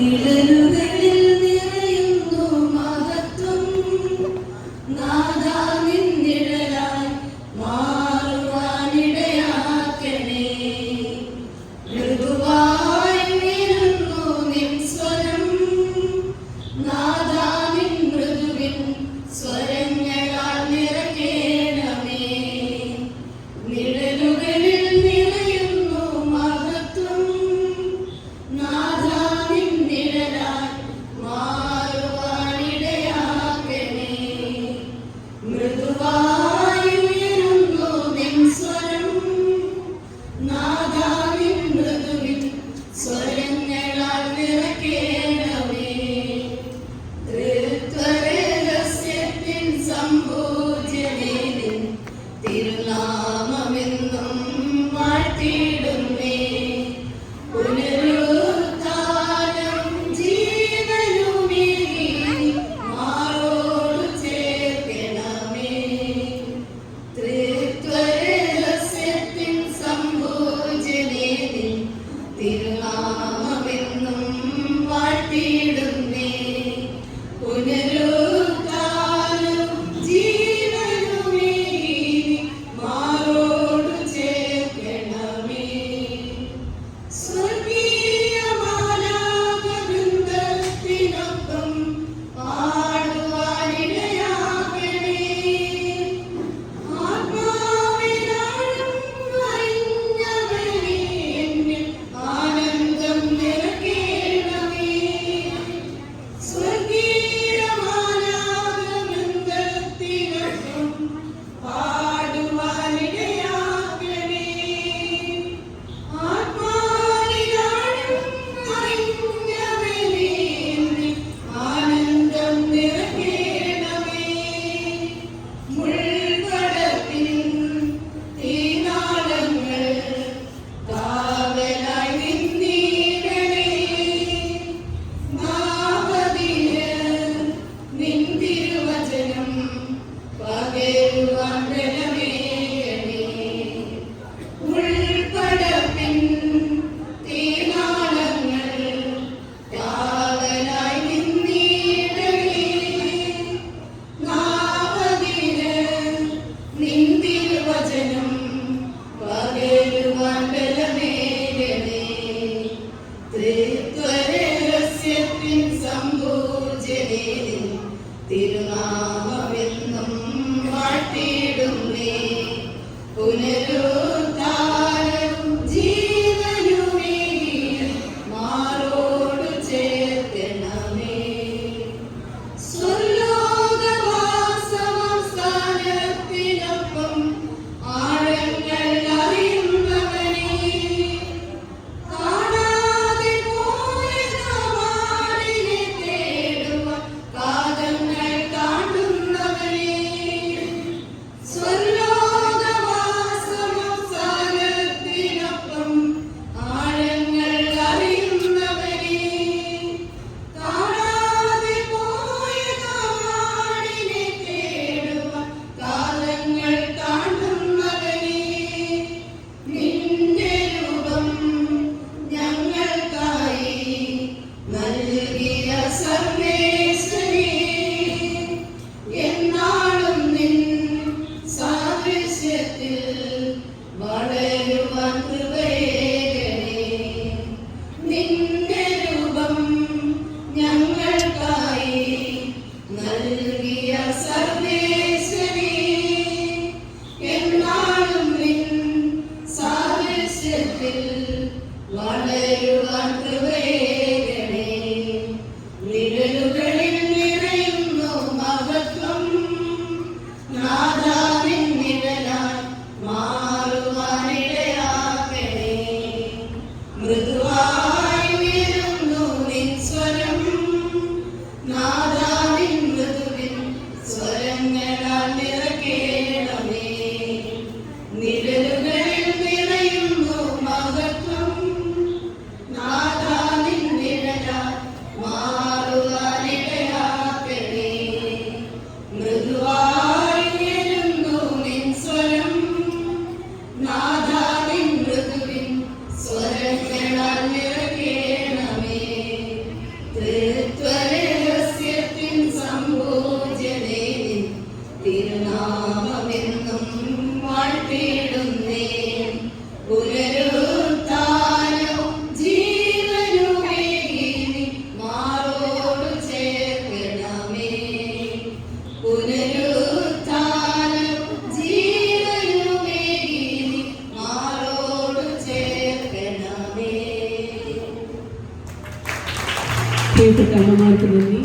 നിഴലുകളിൽ തിരുനാമമെന്നും വാഴ്ത്തിയിടുന്നേ. പുനരുദ്ധാരം తెల్లమారుతుందని